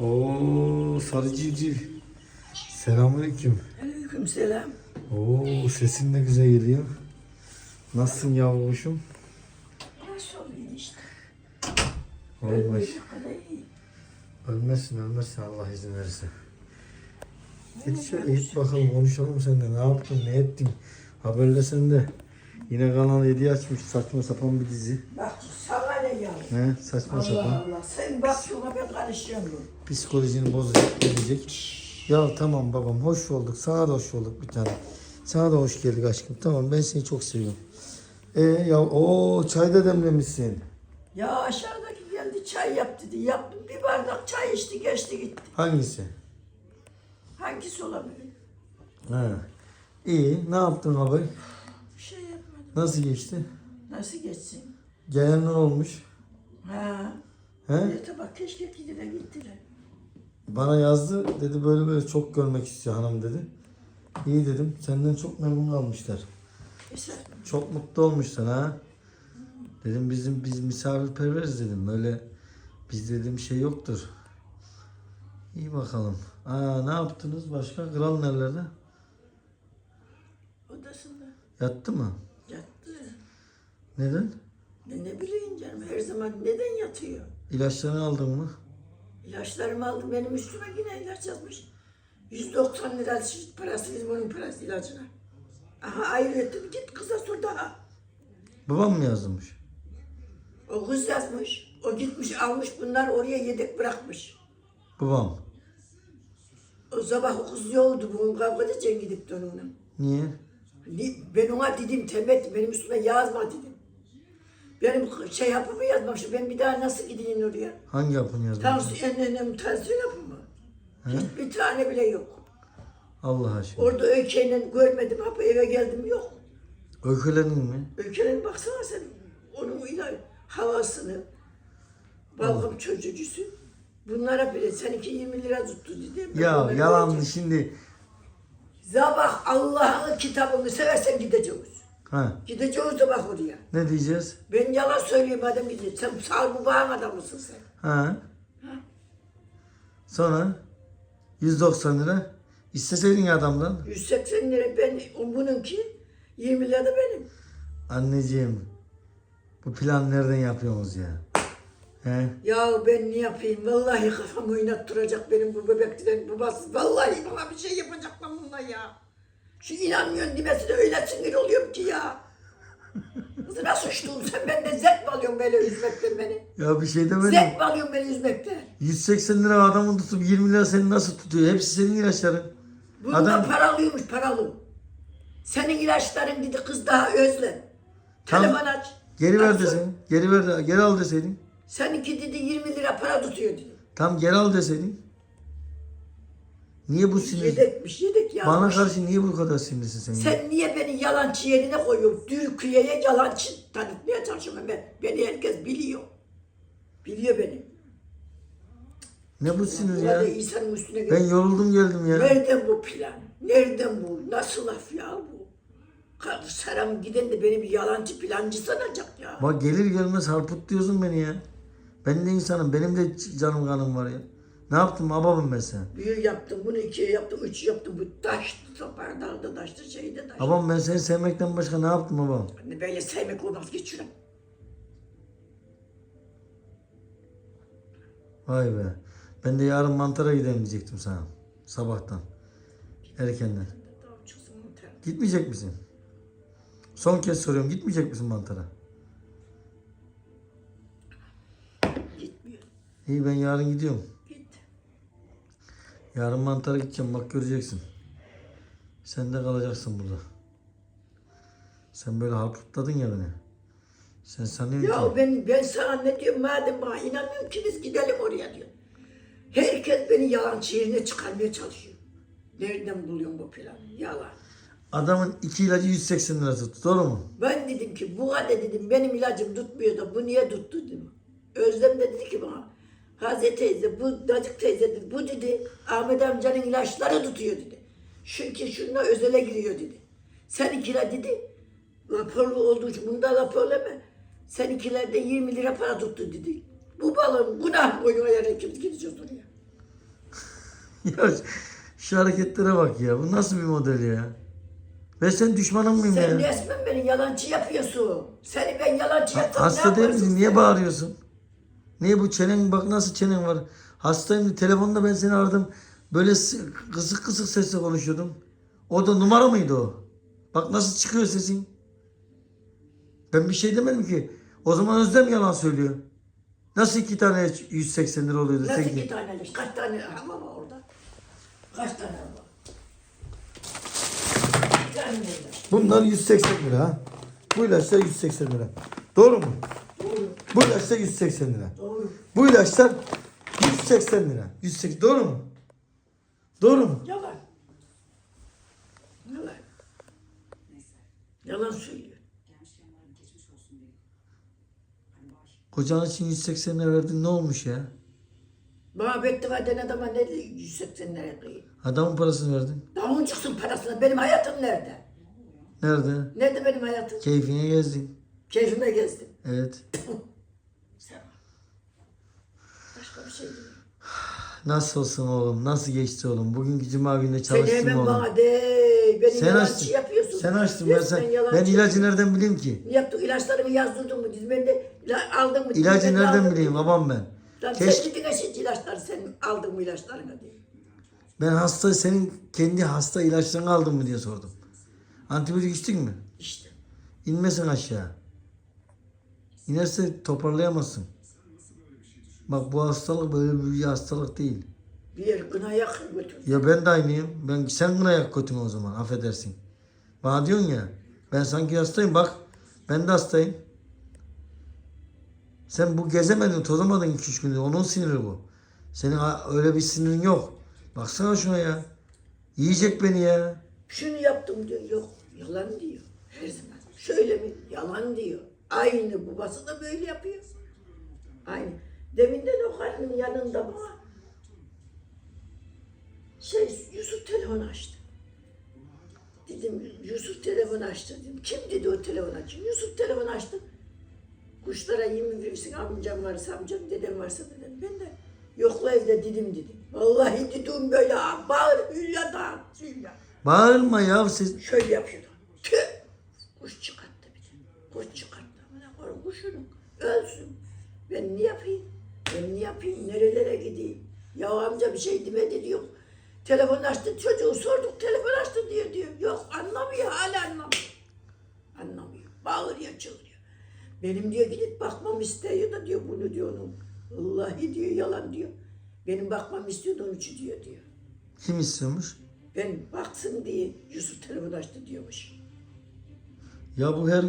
Oo sarı civciv. Selamünaleyküm. Aleyküm selam. Oo sesin de güzel geliyor. Nasılsın yavruşum? Nasıl oluyor işte? İyi. Ölmezsin ölmezsin Allah izin verirse. Git şöyle git bakalım konuşalım seninle. Ne yaptın ne ettin? Haberlesen de. Yine Kanal 7 açmış saçma sapan bir dizi. Bak? He saçma Allah sapan. Allah. Sen bak şuna ben karışıyorum. Psikolojini bozacak gelecek. Ya tamam babam hoş bulduk. Sana da hoş bulduk bir tane. Sana da hoş geldik aşkım. Tamam ben seni çok seviyorum. E ya o çay da demlemişsin. Ya aşağıdaki geldi çay yap dedi. Yaptım bir bardak çay içti geçti gitti. Hangisi? Hangisi olabilir? Ha. İyi. Ne yaptın abi? Bir şey yapmadım. Nasıl geçti? Nasıl geçsin? Gelenler olmuş. Ha. He? Yata bak keşke gidile gittiler. Bana yazdı. Dedi böyle böyle çok görmek istiyor hanım dedi. İyi dedim. Senden çok memnun kalmışlar. Mesela Çok mutlu olmuşlar ha. Dedim bizim biz misafirperveriz dedim. Böyle biz dedim şey yoktur. İyi bakalım. Aa ne yaptınız başka? Kral nerelerde? odasında Yattı mı? yattı. Neden? Ne, ne bileyim canım her zaman neden yatıyor? İlaçlarını aldın mı? İlaçlarımı aldım benim üstüme yine ilaç yazmış. 190 lira parası bizim onun parası ilacına. Aha ettim git kıza sor daha. Babam mı yazmış? O kız yazmış. O gitmiş almış bunlar oraya yedek bırakmış. Babam. O sabah o kız yoldu bugün kavga edeceğim gidip de onunla. Niye? Ni- Ben ona dedim tembet benim üstüme yazma dedim. Benim şey yapımı yazmamış. Ben bir daha nasıl gideyim oraya? Hangi yapım yazdın? Tansiyon, en, tansiyon yapımı. Hiç bir tane bile yok. Allah aşkına. Orada öyküyle görmedim. Hap eve geldim yok. Öykülenin mi? Öykülerin baksana sen. Onun ilaç havasını. Balgam çocucusu. Bunlara bile seninki 20 lira tuttu dedi. Ya yalan şimdi. Sabah Allah'ın kitabını seversen gideceğiz. Ha Gideceğiz de bak oraya. ne diyeceğiz? Ben yalan söyleyeyim madem gideceğiz. Sen sağ bu bağın adamısın sen. Ha. Sonra 190 lira isteseydin ya adamdan. 180 lira ben bununki 20 lira da benim. Anneciğim bu plan nereden yapıyorsunuz ya? He? Ya ben ne yapayım? Vallahi kafamı oynattıracak benim bu bebeklerin babası. Vallahi bana bir şey yapacak lan bunlar ya. Şu inanmıyorsun demesi de öyle sinir oluyorum ki ya. Kızına suçluğum sen benden zevk mi alıyorsun böyle üzmekten beni? Ya bir şey demedim. Zevk mi alıyorsun beni üzmekten? 180 lira adamın tutup 20 lira seni nasıl tutuyor? Hepsi senin ilaçların. Bunu Adam- da paralıymış paralı. Senin ilaçların dedi kız daha özle. Tamam. Telefon aç. Geri ver deseydin. Geri ver geri al deseydin. Seninki dedi 20 lira para tutuyor dedi. Tam geri al deseydin. Niye bu sinir? Yedekmiş yedek ya. Bana karşı niye bu kadar sinirlisin sen? ya? Sen niye beni yalancı yerine koyuyorsun? Türkiye'ye yalancı tanıtmaya çalışıyorum ben. Beni herkes biliyor. Biliyor beni. Ne bu sinir Burada ya? insanın üstüne Ben gel. yoruldum geldim ya. Nereden bu plan? Nereden bu? Nasıl laf ya bu? Karı Saram giden de beni bir yalancı plancı sanacak ya. Bak gelir gelmez harput diyorsun beni ya. Ben de insanım. Benim de canım kanım var ya. Ne yaptım babamım ben sen? Bir yaptım, bunu ikiye yaptım, üç yaptım. Bu taştı, topardandı, taştı, şeyde taştı. Babam ben seni sevmekten başka ne yaptım babam? Hani böyle sevmek olmaz, geç şuna. Vay be. Ben de yarın mantara gidelim diyecektim sana. Sabahtan. Erkenden. Gitmeyecek misin? Son kez soruyorum. Gitmeyecek misin mantara? Gitmiyor. İyi ben yarın gidiyorum. Yarın mantara gideceğim. Bak göreceksin. Sen de kalacaksın burada. Sen böyle harputladın ya beni. Sen sanıyorsun Ya ki... ben ben sana ne diyorum madem bana inanmıyorum ki biz gidelim oraya diyor. Herkes beni yalancı yerine çıkarmaya çalışıyor. Nereden buluyorsun bu planı? Yalan. Adamın iki ilacı 180 lira tuttu. Doğru mu? Ben dedim ki bu kadar dedim benim ilacım tutmuyor da bu niye tuttu dedim. Özlem de dedi ki bana Haze teyze bu Dacık teyze dedi bu dedi Ahmet amcanın ilaçları tutuyor dedi. Çünkü şununla özele giriyor dedi. Seninkiler dedi raporlu olduğu için bunda raporlama. Seninkilerde 20 lira para tuttu dedi. Bu balığın günah boyuna yani kim gideceğiz oraya. ya şu hareketlere bak ya. Bu nasıl bir model ya? Ben sen düşmanın mıyım Sen ya? resmen beni yalancı yapıyorsun. Seni ben yalancı yapsam ne Hasta değil misin? Niye sen? bağırıyorsun? Niye bu çenen bak nasıl çenen var? Hastayım telefonda ben seni aradım. Böyle kısık kısık sesle konuşuyordum. O da numara mıydı o? Bak nasıl çıkıyor sesin. Ben bir şey demedim ki. O zaman Özlem yalan söylüyor. Nasıl iki tane 180 lira oluyordu? Nasıl iki ki? tane? Kaç tane araba var orada? Kaç tane var? Bunlar 180 lira ha. Bu ilaçlar 180 lira. Doğru mu? Bu ilaçlar 180 lira. Doğru. Bu ilaçlar 180 lira. 180 doğru mu? Doğru mu? Yalan. Yalan. Yalan söylüyor. Kocan için 180 lira verdin ne olmuş ya? Bana beddua den adama ne 180 lira koyayım? Adamın parasını verdin. Davuncuksun parasına. Benim hayatım nerede? Nerede? Nerede benim hayatım? Keyfine gezdin. Keyfime gezdim. Evet. Bir şey değil. Nasıl olsun oğlum? Nasıl geçti oğlum? Bugünkü cuma günü Sen çalıştın hemen mı oğlum? bana de beni Sen yalancı açtın. yapıyorsun. Sen açtın. Ben, Resmen sen, yalancı ben ilacı yapıyorsun. nereden bileyim ki? Yaptık ilaçlarımı yazdırdın mı? Dizmende ila- aldın mı? İlacı Dizmende nereden mı? bileyim babam ben? Lan Keşke sen gidin eşit ilaçları sen aldın mı ilaçlarını diye. ben hasta senin kendi hasta ilaçlarını aldın mı diye sordum. Antibiyotik içtin mi? İşte. İnmesin aşağı. İnerse toparlayamazsın. Bak bu hastalık böyle bir hastalık değil. Bir yer gına yakın götür. Ya ben de aynıyım. Ben sen gına yak kötüm o zaman affedersin. Bana diyorsun ya ben sanki hastayım bak ben de hastayım. Sen bu gezemedin tozamadın 2-3 gündür onun siniri bu. Senin öyle bir sinirin yok. Baksana şuna ya. Yiyecek beni ya. Şunu yaptım diyor. Yok yalan diyor. Her zaman. Şöyle mi? Yalan diyor. Aynı babası da böyle yapıyor. Aynı. Deminden o karının yanında bana şey Yusuf telefon açtı. Dedim Yusuf telefon açtı dedim. Kim dedi o telefon açtı? Yusuf telefon açtı. Kuşlara yemin verirsin amcam varsa amcam dedem varsa dedim. Ben de yokla evde dedim dedim. Vallahi dedim böyle bağır Hülya da Hülya. Bağırma ya siz. Şöyle yapıyordu. Tüh! Kuş çıkarttı bir de. Kuş çıkarttı. Bana koyun kuşunu. Ölsün. Ben ne yapayım? Yapayım? Nerelere gideyim? Ya amca bir şey demedi diyor. Telefon açtı çocuğu sorduk telefon açtı diyor diyor. Yok anlamıyor hala anlamıyor. Anlamıyor. Bağırıyor çığırıyor. Benim diyor gidip bakmam istiyor da diyor bunu diyor onun. Vallahi diyor yalan diyor. Benim bakmam istiyordu onun için diyor diyor. Kim istiyormuş? Ben baksın diye Yusuf telefon açtı diyormuş. Ya bu her